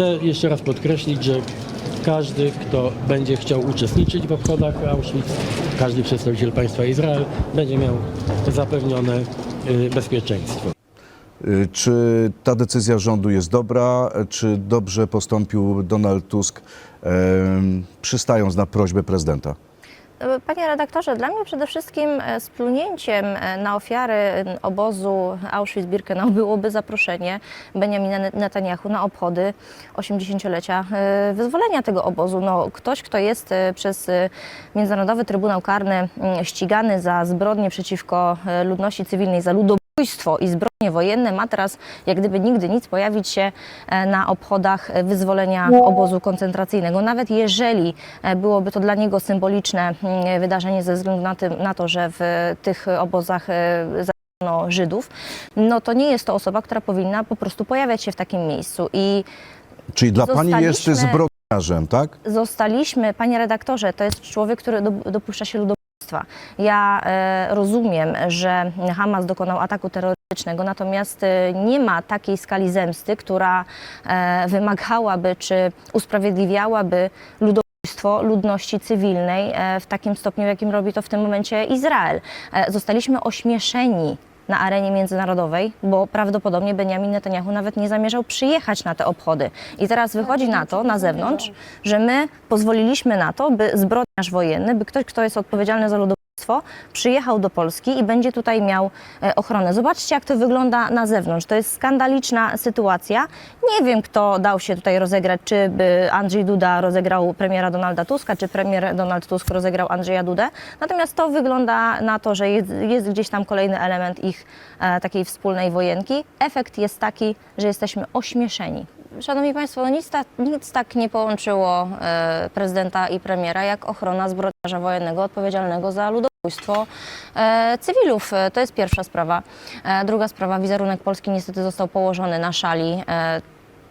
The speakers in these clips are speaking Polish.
Chcę jeszcze raz podkreślić, że każdy, kto będzie chciał uczestniczyć w obchodach Auschwitz, każdy przedstawiciel państwa Izrael będzie miał zapewnione y, bezpieczeństwo. Y, Czy ta decyzja rządu jest dobra? Czy dobrze postąpił Donald Tusk, przystając na prośbę prezydenta? Panie redaktorze, dla mnie przede wszystkim e, splunięciem e, na ofiary obozu Auschwitz-Birkenau byłoby zaproszenie Benjamina Netanyahu na obchody 80-lecia e, wyzwolenia tego obozu. No, ktoś, kto jest przez Międzynarodowy Trybunał Karny ścigany za zbrodnie przeciwko ludności cywilnej, za ludobójstwo i zbrodnie wojenne, ma teraz jak gdyby nigdy nic pojawić się e, na obchodach e, wyzwolenia obozu koncentracyjnego. Nawet jeżeli e, byłoby to dla niego symboliczne mm, wydarzenie ze względu na, tym, na to, że w tych obozach zabijano Żydów, no to nie jest to osoba, która powinna po prostu pojawiać się w takim miejscu. I Czyli dla pani jest zbrodniarzem, tak? zostaliśmy, panie redaktorze, to jest człowiek, który do, dopuszcza się Ja e, rozumiem, że Hamas dokonał ataku terrorystycznego, natomiast e, nie ma takiej skali zemsty, która e, wymagałaby czy usprawiedliwiałaby ludobójstwo ludności cywilnej w takim stopniu, jakim robi to w tym momencie Izrael. Zostaliśmy ośmieszeni na arenie międzynarodowej, bo prawdopodobnie Benjamin Netanyahu nawet nie zamierzał przyjechać na te obchody. I teraz wychodzi na to, na zewnątrz, że my pozwoliliśmy na to, by zbrodniarz wojenny, by ktoś, kto jest odpowiedzialny za ludobójstwo, przyjechał do Polski i będzie tutaj miał e, ochronę. Zobaczcie, jak to wygląda na zewnątrz. To jest skandaliczna sytuacja. Nie wiem, kto dał się tutaj rozegrać, czy by Andrzej Duda rozegrał premiera Donalda Tuska, czy premier Donald Tusk rozegrał Andrzeja Dudę. Natomiast to wygląda na to, że jest, jest gdzieś tam kolejny element ich e, takiej wspólnej wojenki. Efekt jest taki, że jesteśmy ośmieszeni. Szanowni Państwo, no nic, ta, nic tak nie połączyło e, prezydenta i premiera, jak ochrona zbrodniarza wojennego odpowiedzialnego za ludobójstwo e, cywilów. E, To jest pierwsza sprawa. E, druga sprawa, wizerunek Polski niestety został położony na szali.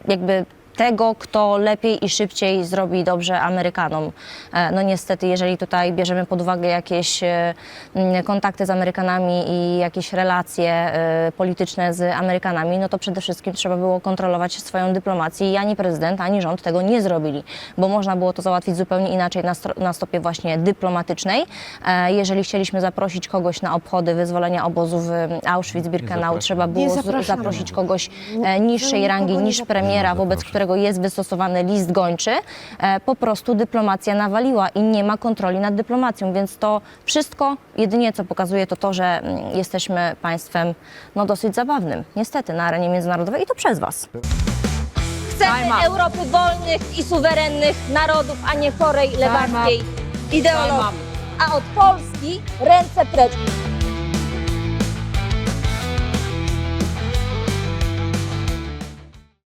Jakby tego, kto lepiej i szybciej zrobi dobrze Amerykanom. E, No niestety, jeżeli tutaj bierzemy pod uwagę jakieś e, kontakty z Amerykanami i jakieś relacje e, polityczne z Amerykanami, no to przede wszystkim trzeba było kontrolować swoją dyplomację i ani prezydent, ani rząd tego nie zrobili, bo można było to załatwić zupełnie inaczej na, na stopie właśnie dyplomatycznej. Jeżeli chcieliśmy zaprosić kogoś na obchody wyzwolenia obozu w Auschwitz-Birkenau, trzeba było zaprosić kogoś e, niższej rangi niż premiera, wobec którego jest wystosowany list gończy, e, po prostu dyplomacja nawaliła i nie ma kontroli nad dyplomacją, więc to wszystko jedynie co pokazuje to to, że mm, jesteśmy państwem no, dosyć zabawnym, niestety, na arenie międzynarodowej i to przez was. Chcemy Europy wolnych i suwerennych narodów, a nie chorej lewackiej ideologii. A od Polski ręce precz.